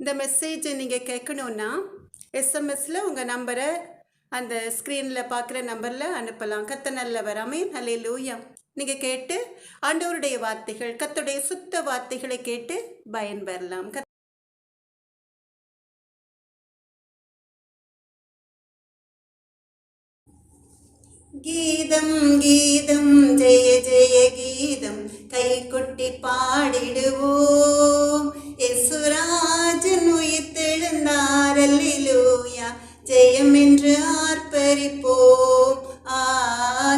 இந்த மெசேஜை நீங்கள் கேட்கணுன்னா எஸ்எம்எஸில் உங்கள் நம்பரை அந்த ஸ்க்ரீனில் பார்க்குற நம்பரில் அனுப்பலாம். கத்த நல்லவர். வராமே ஹலே லூயா நீங்கள் கேட்டு ஆண்டவருடைய வார்த்தைகள் கத்துடைய சுத்த வார்த்தைகளை கேட்டு பயன்பெறலாம். கத் கீதம் கீதம் ஜெய ஜெய கீதம் கை கொட்டி பாடிடுவோம் எசுராஜன் உயிர்த்தெழுந்தாரல்லிலூயா ஜெயம் என்று ஆர்ப்பரிப்போம். ஆ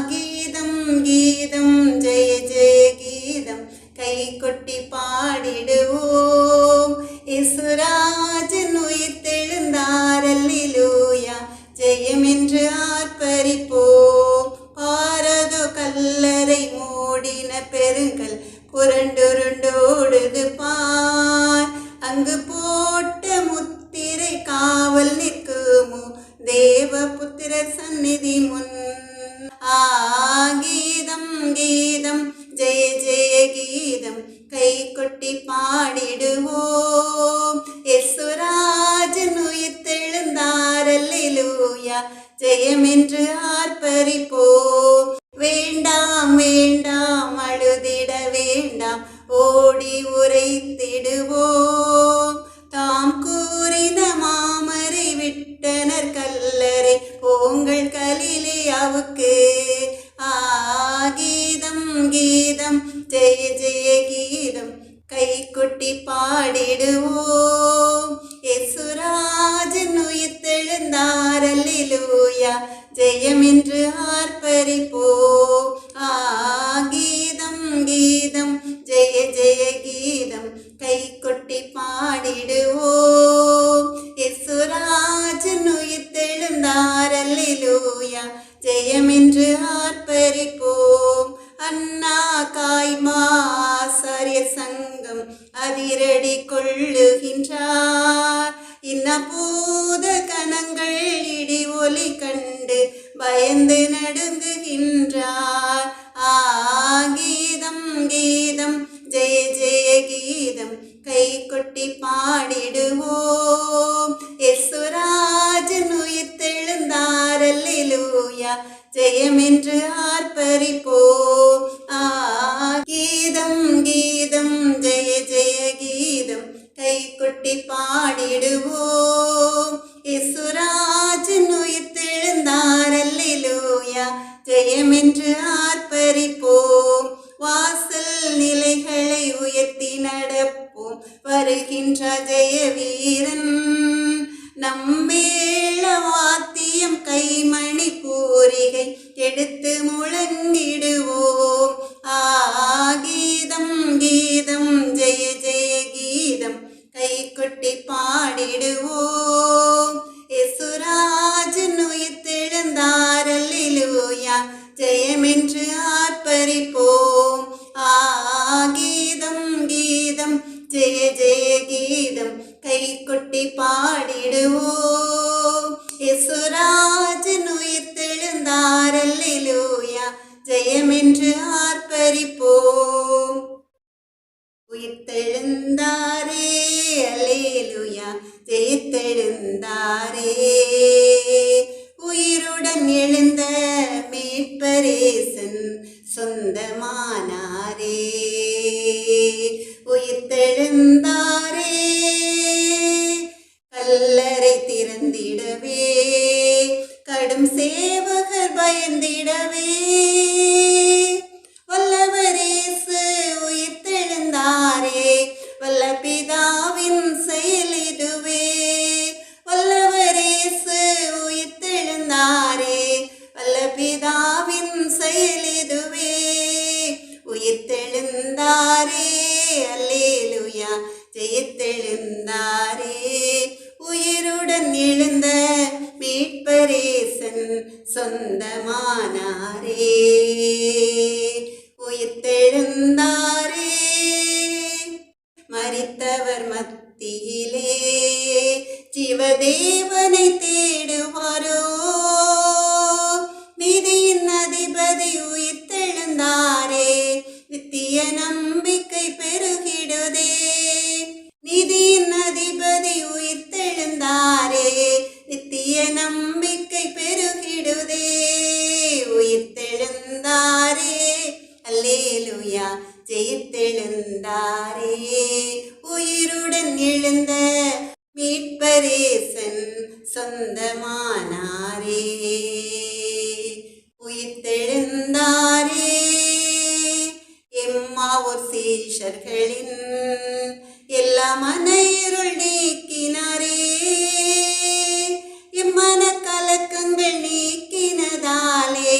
கீதம் கீதம் ஜெய ஜெய கீதம். கை கொட்டி பாடிடுவோம். இசுராஜன் உயிர்த்தெழுந்தாரல்லிலூயா ஜெயம் என்று ஆர்ப்பரிப்போம். பாரதோ கல்லறை மூடின பெருங்கல் புரண்டுருண்டோடுது பா அங்கு போட்ட முத்திரை காவல் நிற்குமோ? தேவ புத்திர சந்நிதி முன் ஜெயம் என்று ஆர்ப்பரிப்போம். உயிர்த்தெழுந்தாரல்லிலூயா ஜெயம் என்று ஆர்ப்பரிப்போம். ஆ கீதம் கீதம் ஜெய ஜெய கீதம். கை கொட்டி பாடிடுவோம். நம்பிக்கை பெருகிடுதே. நிதியின் அதிபதி உயிர்த்தெழுந்தாரே. நித்திய நம்பிக்கை பெருகிடுதே. உயிர்த்தெழுந்தாரே. அல்லேலுயா. ஜெயித்தெழுந்தாரே. உயிருடன் எழுந்த மீட்பரேசன் சொந்தமானாரே. சீஷர்களின் எல்லா மனையிருள் நீக்கினாரே. எம்மன கலக்கங்கள் நீக்கினதாலே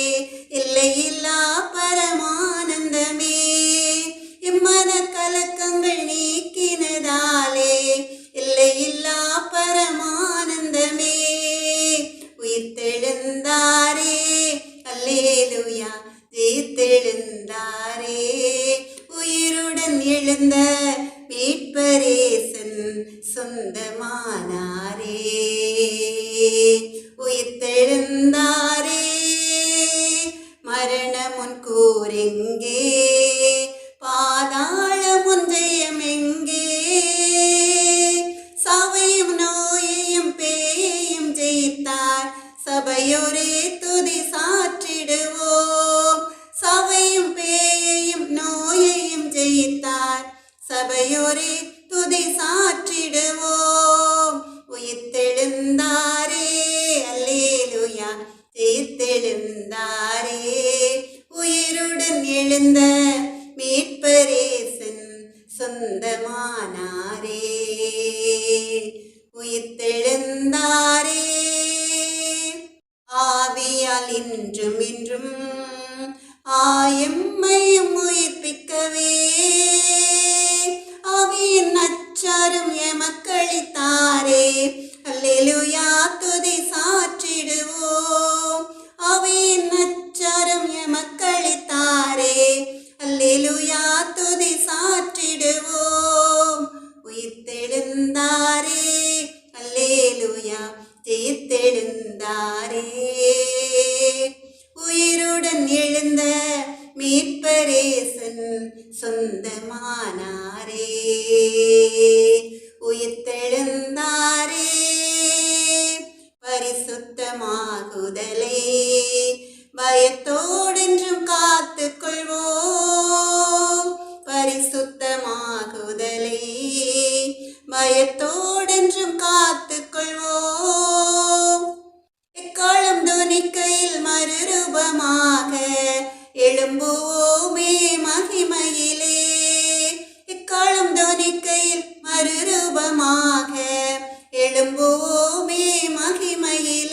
மகிமையிலே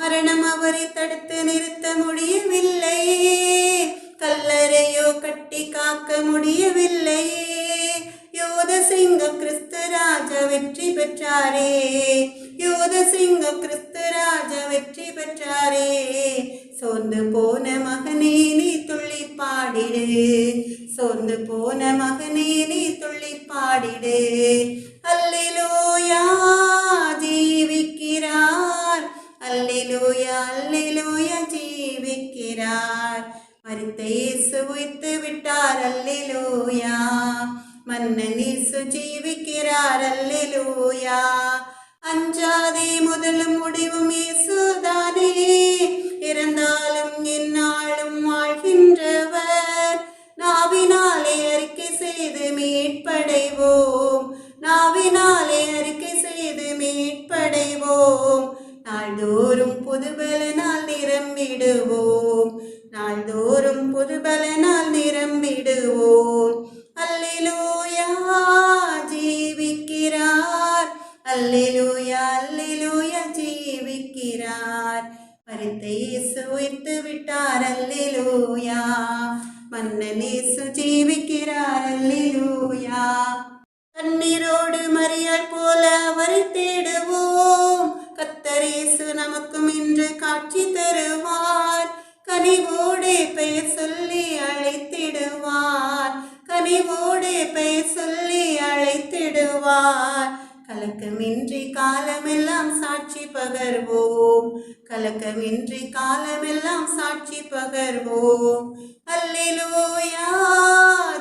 மரணம் அவரை தடுத்து நிறுத்த முடியவில்லை. கல்லறையோ கட்டி காக்க முடியவில்லை. யோத சிங்கம் கிறிஸ்து வெற்றி பெற்றாரே. யோத சிங்கம் கிறிஸ்து வெற்றி பெற்றாரே. சோர்ந்து போன மகனே நீ துள்ளி பாடிடு. சோர்ந்து போன மகனே நீ துள்ளி பாடிடு. அல்லிலோயா ஜீவிக்கிறார். அல்லேலூயா அல்லேலூயா ஜீவிக்கிறார். மரித்த இயேசு உயிர்த்து விட்டார் அல்லேலூயா. மன்னன் இயேசு ஜீவிக்கிறார் அல்லேலூயா. அஞ்சாதே முதலும் முடிவும் இயேசுதானே. கனிவோடு பெயர் சொல்லி அழைத்திடுவார். கனிவோடு பெயர் சொல்லி அழைத்திடுவார். கலக்கமின்றி காலமெல்லாம் சாட்சி பகர்வோம். கலக்கமின்றி காலமெல்லாம் சாட்சி பகர்வோம். அல்லிலூயா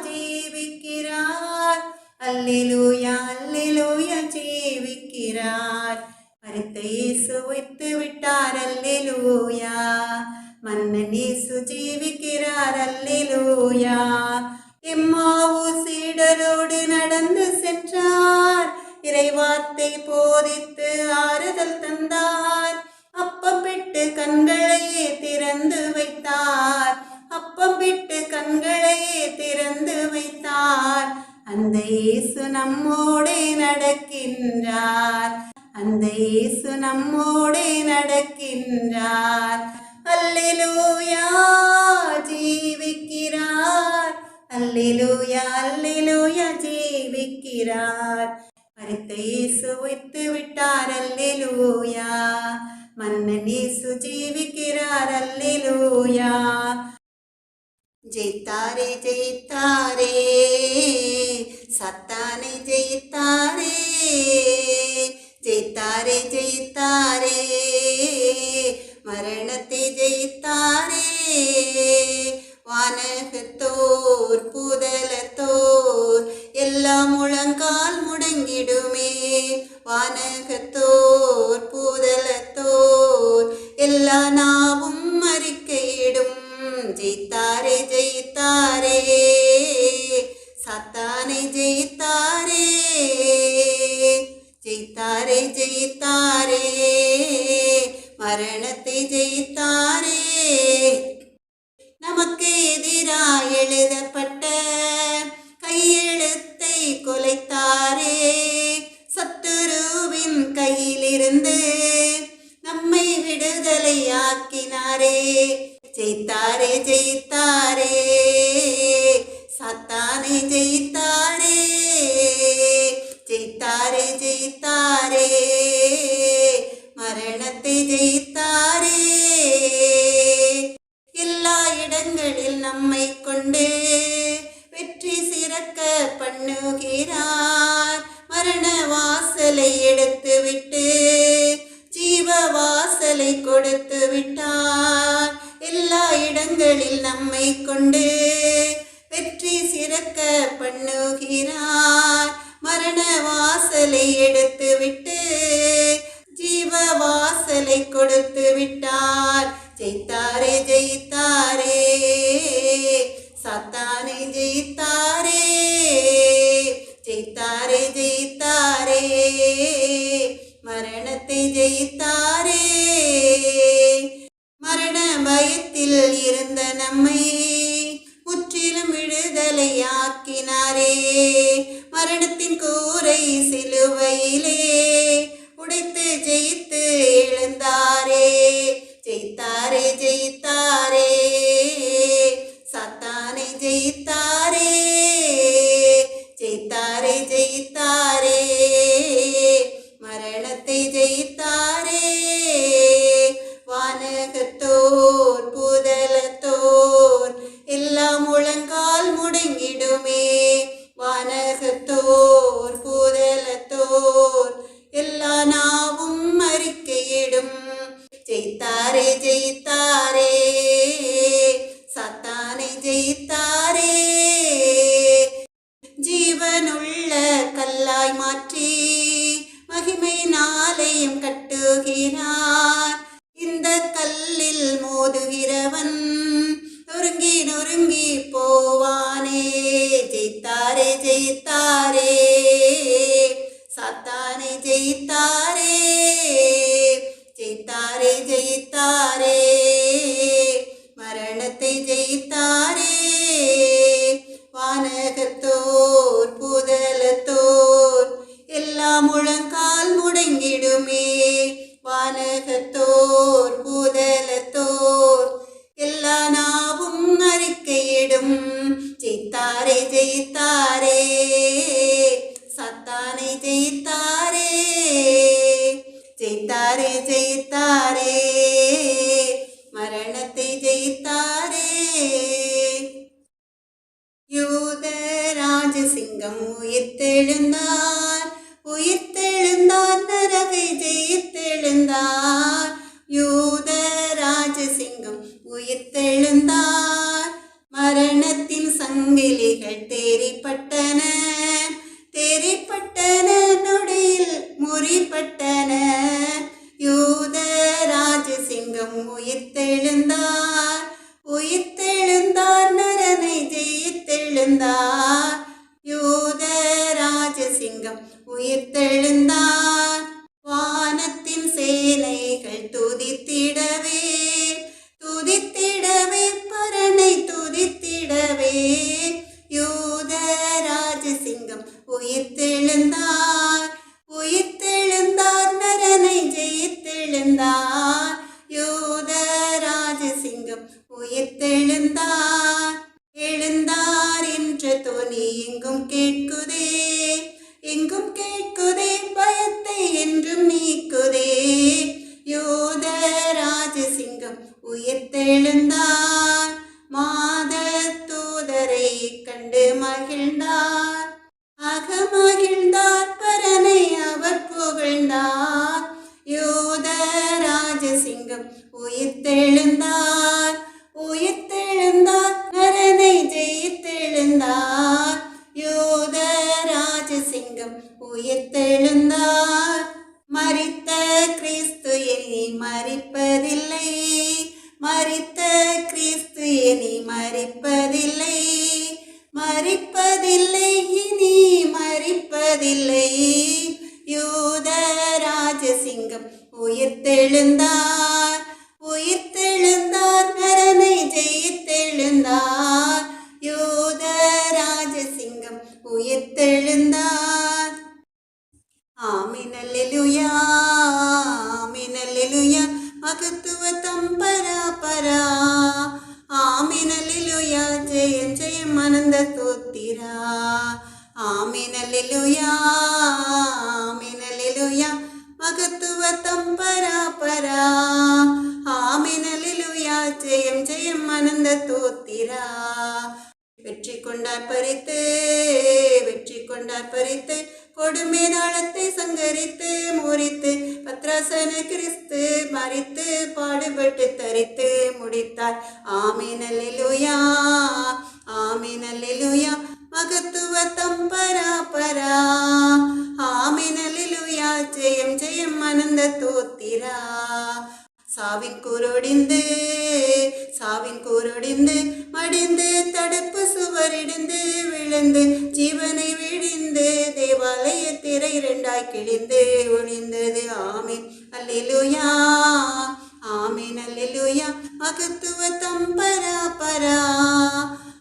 ஜீவிக்கிறார். அல்லிலூயா அல்லிலூயா ஜீவிக்கிறார். மறித்த இயேசு வைத்து விட்டார். அல்லிலூயா. మన్ననేసు జీవికిరారల్లెలూయా எம்மாவு சீடரோடு நடந்து சென்றார் இறைவார்த்தை போதித்து ஆறுதல் தந்தார் அப்பமிட்டு கண்களையே திறந்து வைத்தார் அப்பமிட்டு கண்களையே திறந்து வைத்தார் அந்த இயேசு நம்மோடு சாத்தானை ஜெயித்தாரே ஜெயித்தாரே ஜெயித்தாரே மரணத்தை ஜெயித்தாரே மரண பயத்தில் இருந்த நம்மை முற்றிலும் விடுதலையாக்கினாரே மரணத்தின் கூரை சிலுவையிலே உடைத்து ஜெயித்து எழுந்தாரே ஜெயித்தாரே ஜெயித்தாரே ஜெயித்தாரே ஜெயித்தாரே ஜெயித்தாரே. மரணத்தை ஜெயித்தாரே. வானகத்தோர் புதலத்தோர் எல்லாம் முழங்கால் முடங்கி யூதராஜசிங்கம் உயிர்த்தெழுந்தார். தரித்து முறித்து பத்ராசன கிறிஸ்து மறித்து பாடுபட்டு தரித்து முடித்தார். ஆமினல்லிலுயா ஆமினல்லிலுயா மகத்துவ தம்பரா பரா ஆமினல்லிலுயா ஜெயம் ஜெயம் அனந்த தோத்திரா. சாவின் கூரோடிந்து சாவின் கூரோடிந்து மடிந்து தடுப்பு சுவரிடிந்து விழுந்து ஜீவனை விழிந்து தேவாலய திரை இரண்டாய் கிழிந்து ஒளிந்தது. ஆமீன். அல்லிலுயா. ஆமீன். அல்லிலுயா. மகத்துவ தம்பரா பரா.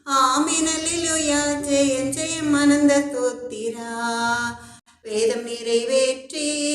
ஆமீன். அல்லிலுயா. ஜெயம் ஜெயம் மனந்த தோத்திரா. வேதம் நிறைவேற்றி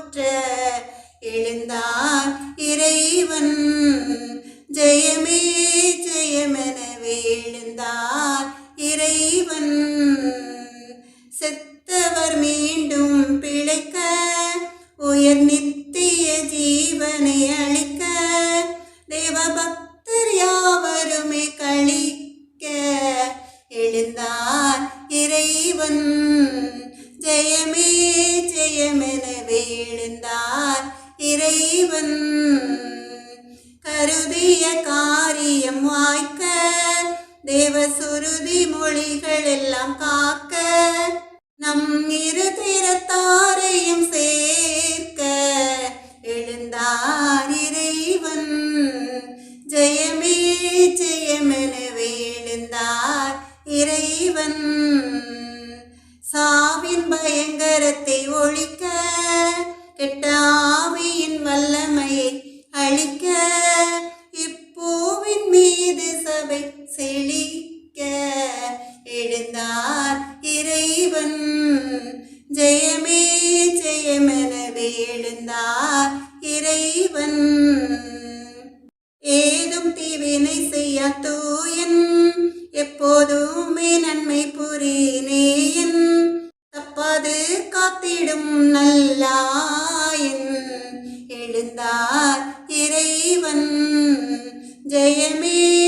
போற்ற எழுந்தார் இறைவன். ஜெயமே ஜெயமெனவே எழுந்தார் இறைவன். செத்தவர் மீண்டும் பிழைக்க உயர் நித்திய ஜீவனை அளிக்க தேவபக்தர் யாவருமே கழிக்க எழுந்தார் இறைவன். ஜெயமே ஜெயமென வேழுந்தார் இறைவன். கருதிய காரியம் வாய்க்க தேவசுருதி மொழிகள் எல்லாம் காக்க நம் இரு திறத்தாரையும் சேர்க்க. அறிந்தார் இறைவன். ஜெயமே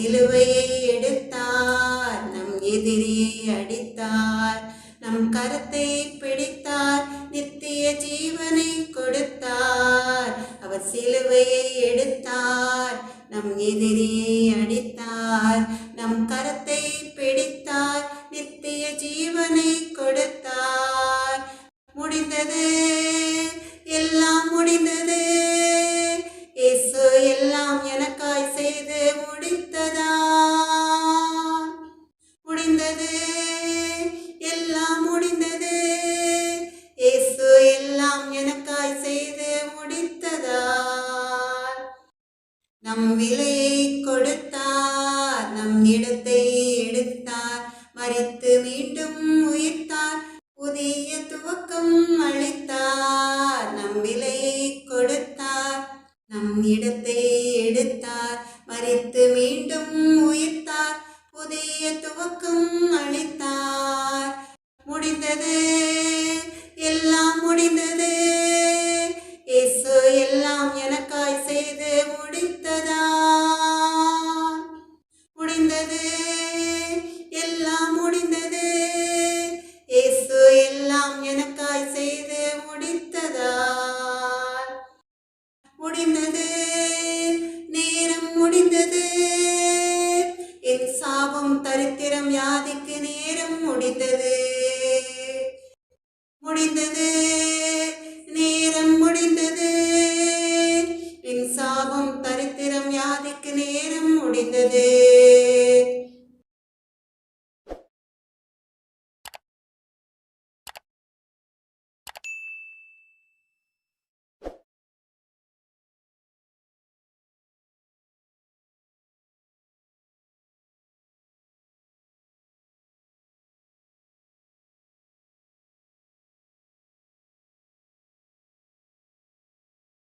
சிலுவை விலை